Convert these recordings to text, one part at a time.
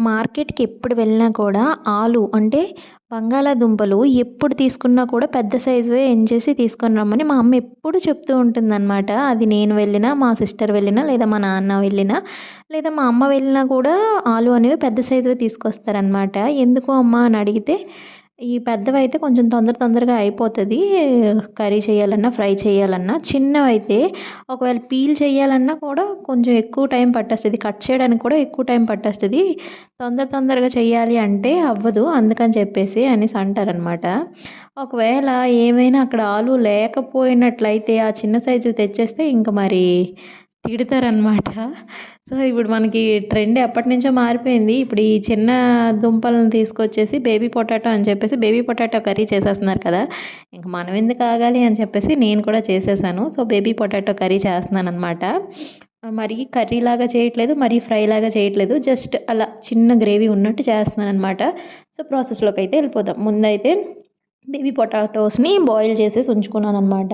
మార్కెట్కి ఎప్పుడు వెళ్ళినా కూడా ఆలు అంటే బంగాళాదుంపలు ఎప్పుడు తీసుకున్నా కూడా పెద్ద సైజువే ఎంచేసి తీసుకొని రమ్మని మా అమ్మ ఎప్పుడు చెప్తూ ఉంటుందన్నమాట. అది నేను వెళ్ళినా మా సిస్టర్ వెళ్ళినా లేదా మా నాన్న వెళ్ళినా లేదా మా అమ్మ వెళ్ళినా కూడా ఆలు అనేవి పెద్ద సైజువే తీసుకొస్తారనమాట ఎందుకు అమ్మ అని అడిగితే ఈ పెద్దవైతే కొంచెం తొందర తొందరగా అయిపోతుంది. కర్రీ చేయాలన్నా ఫ్రై చేయాలన్నా. చిన్నవైతే ఒకవేళ పీల్ చేయాలన్నా కూడా కొంచెం ఎక్కువ టైం పట్టేస్తుంది. కట్ చేయడానికి కూడా ఎక్కువ టైం పట్టేస్తుంది. తొందర తొందరగా చేయాలి అంటే అవ్వదు. అందుకని చెప్పేసి అనేసి అంటారనమాట ఒకవేళ ఏమైనా అక్కడ ఆలు లేకపోయినట్లయితే ఆ చిన్న సైజు తెచ్చేస్తే ఇంక మరి తిడతారనమాట సో ఇప్పుడు మనకి ట్రెండ్ ఎప్పటి నుంచో మారిపోయింది. ఇప్పుడు ఈ చిన్న దుంపలను తీసుకొచ్చేసి బేబీ పొటాటో అని చెప్పేసి బేబీ పొటాటో కర్రీ చేసేస్తున్నారు కదా. ఇంక మనం ఎందుకు ఆగాలి అని చెప్పేసి నేను కూడా చేసేసాను. సో బేబీ పొటాటో కర్రీ చేస్తున్నాను అనమాట మరి కర్రీ లాగా చేయట్లేదు మరి ఫ్రై లాగా చేయట్లేదు. జస్ట్ అలా చిన్న గ్రేవీ ఉన్నట్టు చేస్తున్నాను అనమాట సో ప్రాసెస్లోకి అయితే వెళ్ళిపోదాం. ముందైతే బేబీ పొటాటోస్ని బాయిల్ చేసేసి ఉంచుకున్నాను అనమాట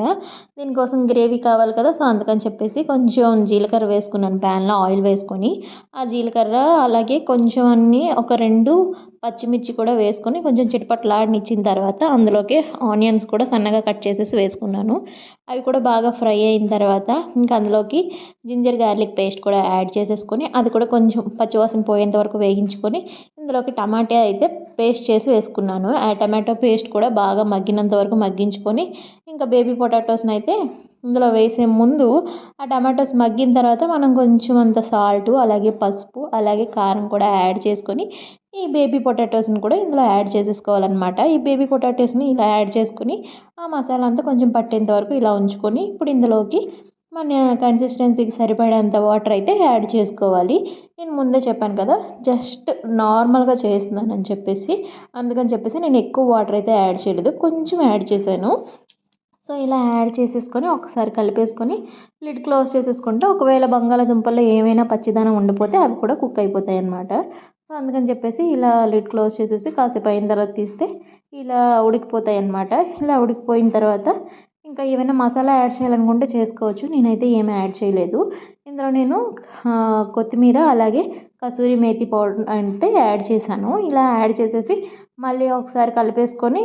దీనికోసం గ్రేవీ కావాలి కదా సో అందుకని చెప్పేసి కొంచెం జీలకర్ర వేసుకున్నాను ప్యాన్లో ఆయిల్ వేసుకొని. ఆ జీలకర్ర అలాగే కొంచెం అన్ని ఒక రెండు పచ్చిమిర్చి కూడా వేసుకొని కొంచెం చిటపట్లాడినిచ్చిన తర్వాత అందులోకి ఆనియన్స్ కూడా సన్నగా కట్ చేసేసి వేసుకున్నాను. అవి కూడా బాగా ఫ్రై అయిన తర్వాత ఇంకా అందులోకి జింజర్ గార్లిక్ పేస్ట్ కూడా యాడ్ చేసేసుకొని అది కూడా కొంచెం పచ్చివాసన పోయేంత వరకు వేగించుకొని ఇందులోకి టమాటా అయితే పేస్ట్ చేసి వేసుకున్నాను. ఆ టమాటో పేస్ట్ కూడా బాగా మగ్గినంత వరకు మగ్గించుకొని ఇంకా బేబీ పొటాటోస్ని అయితే ఇందులో వేసే ముందు ఆ టమాటోస్ మగ్గిన తర్వాత మనం కొంచెం అంత సాల్ట్ అలాగే పసుపు అలాగే కారం కూడా యాడ్ చేసుకొని ఈ బేబీ పొటాటోస్ని కూడా ఇందులో యాడ్ చేసేసుకోవాలన్నమాట. ఈ బేబీ పొటాటోస్ని ఇలా యాడ్ చేసుకొని ఆ మసాలా అంతా కొంచెం పట్టేంత వరకు ఇలా ఉంచుకొని ఇప్పుడు ఇందులోకి మన కన్సిస్టెన్సీకి సరిపడేంత వాటర్ అయితే యాడ్ చేసుకోవాలి. నేను ముందే చెప్పాను కదా జస్ట్ నార్మల్గా చేస్తున్నాను అని చెప్పేసి. అందుకని చెప్పేసి నేను ఎక్కువ వాటర్ అయితే యాడ్ చేయలేదు. కొంచెం యాడ్ చేశాను. సో ఇలా యాడ్ చేసేసుకొని ఒకసారి కలిపేసుకొని లిడ్ క్లోజ్ చేసేసుకుంటే ఒకవేళ బంగాళాదుంపల్లో ఏమైనా పచ్చిదనం ఉండిపోతే అవి కూడా కుక్ అయిపోతాయి అన్నమాట. సో అందుకని చెప్పేసి ఇలా లిడ్ క్లోజ్ చేసేసి కాసేపు అయిన తర్వాత తీస్తే ఇలా ఉడికిపోతాయి అన్నమాట. ఇలా ఉడికిపోయిన తర్వాత ఇంకా ఏమైనా మసాలా యాడ్ చేయాలనుకుంటే చేసుకోవచ్చు. నేనైతే ఏమీ యాడ్ చేయలేదు. ఇందులో నేను కొత్తిమీర అలాగే కసూరి మేతి పౌడర్ అంటే యాడ్ చేశాను. ఇలా యాడ్ చేసేసి మళ్ళీ ఒకసారి కలిపేసుకొని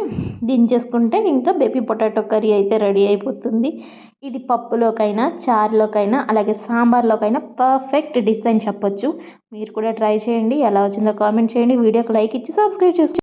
దించేసుకుంటే ఇంకా బేబీ పొటాటో కర్రీ అయితే రెడీ అయిపోతుంది. ఇది పప్పులోకైనా చారులోకైనా అలాగే సాంబార్లోకైనా పర్ఫెక్ట్ డిష్ అని చెప్పొచ్చు. మీరు కూడా ట్రై చేయండి. ఎలా వచ్చిందో కామెంట్ చేయండి. వీడియోకి లైక్ ఇచ్చి సబ్స్క్రైబ్ చేసుకోండి.